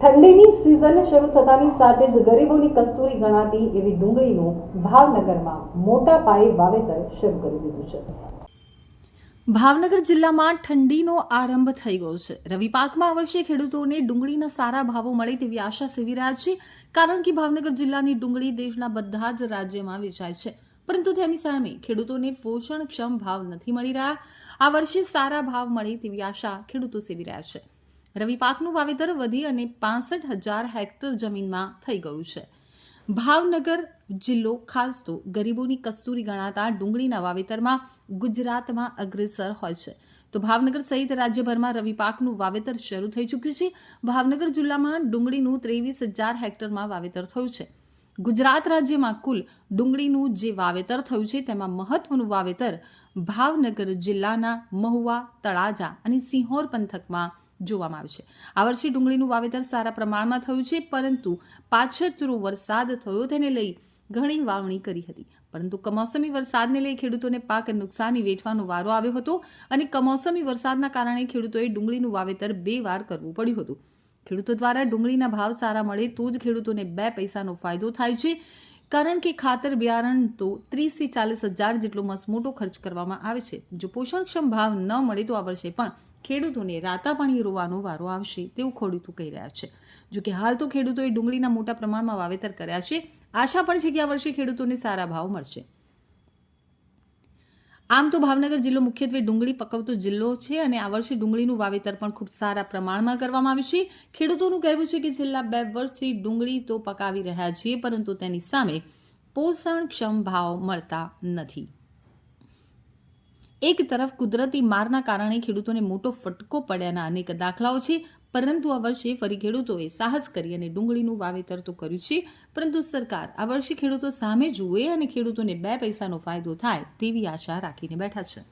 ઠંડીની સિઝન શરૂ થતાની સાથે જ ગરીબોની કસ્તુરી ગણાતી એવી ડુંગળીનું ભાવનગરમાં મોટા પાયે વાવેતર શરૂ કરી દીધું છે. ભાવનગર જિલ્લામાં ઠંડીનો આરંભ થઈ ગયો છે. રવિ પાકમાં આ વર્ષે ખેડૂતોને ડુંગળીના સારા ભાવો મળે તેવી આશા સેવી રહ્યા છે, કારણ કે ભાવનગર જિલ્લાની ડુંગળી દેશના બધા જ રાજ્યમાં વેચાય છે. પરંતુ તેની સામે ખેડૂતોને પોષણક્ષમ ભાવ નથી મળી રહ્યા. આ વર્ષે સારા ભાવ મળે તેવી આશા ખેડૂતો સેવી રહ્યા છે. રવિ પાકનું વાવેતર વધી અને પાસઠ હજાર હેક્ટર જમીનમાં થઈ ગયું છે. ભાવનગર જિલ્લો ખાસ તો ગરીબોની કસ્તુરી ગણાતા ડુંગળીના વાવેતરમાં ગુજરાતમાં અગ્રેસર હોય છે. તો ભાવનગર સહિત રાજ્યભરમાં રવિ પાકનું વાવેતર શરૂ થઈ ચૂક્યું છે. ભાવનગર જિલ્લામાં ડુંગળીનું ત્રેવીસ હજાર હેક્ટરમાં વાવેતર થયું છે. ગુજરાત રાજ્યમાં કુલ ડુંગળીનું જે વાવેતર થયું છે, તેમાં મહત્વનું વાવેતર ભાવનગર જિલ્લાના મહુવા, તળાજા અને સિંહોર પંથકમાં જોવામાં આવે છે. આ વર્ષે ડુંગળીનું વાવેતર સારા પ્રમાણમાં થયું છે, પરંતુ પાછતરો વરસાદ થયો તેને લઈ ઘણી વાવણી કરી હતી. પરંતુ કમોસમી વરસાદને લઈ ખેડૂતોને પાક નુકસાની વેઠવાનો વારો આવ્યો હતો અને કમોસમી વરસાદના કારણે ખેડૂતોએ ડુંગળીનું વાવેતર બે વાર કરવું પડ્યું હતું. ખેડૂતો દ્વારા ડુંગળીના ભાવ સારા મળે તો જ ખેડૂતોને બે પૈસાનો ફાયદો થાય છે. કારણ કે ખાતર બિયારણ તો ત્રીસથી ચાલીસ હજાર જેટલો મસમોટો ખર્ચ કરવામાં આવે છે. જો પોષણક્ષમ ભાવ ન મળે તો આ વર્ષે પણ ખેડૂતોને રાતા પાણી રોવાનો વારો આવશે તેવું ખેડૂતો કહી રહ્યા છે. જો કે હાલ તો ખેડૂતોએ ડુંગળીના મોટા પ્રમાણમાં વાવેતર કર્યા છે. આશા પણ છે કે આ વર્ષે ખેડૂતોને સારા ભાવ મળશે. આમ તો ભાવનગર જિલ્લો મુખ્યત્વે ડુંગળી પકવતો જિલ્લો છે અને આ વર્ષે ડુંગળીનું વાવેતર પણ ખૂબ સારા પ્રમાણમાં કરવામાં આવ્યું છે. ખેડૂતોનું કહેવું છે કે છેલ્લા બે વર્ષથી ડુંગળી તો પકાવી રહ્યા છીએ, પરંતુ તેની સામે પોષણક્ષમ ભાવ મળતા નથી. એક તરફ કુદરતી મારના કારણે ખેડૂતોને મોટો ફટકો પડ્યાના અનેક દાખલાઓ છે, પરંતુ આ વર્ષે ફરી ખેડૂતોએ સાહસ કરી અને ડુંગળીનું વાવેતર તો કર્યું છે, પરંતુ સરકાર આ વર્ષે ખેડૂતો સામે જુએ અને ખેડૂતોને બે પૈસાનો ફાયદો થાય તેવી આશા રાખીને બેઠા છે.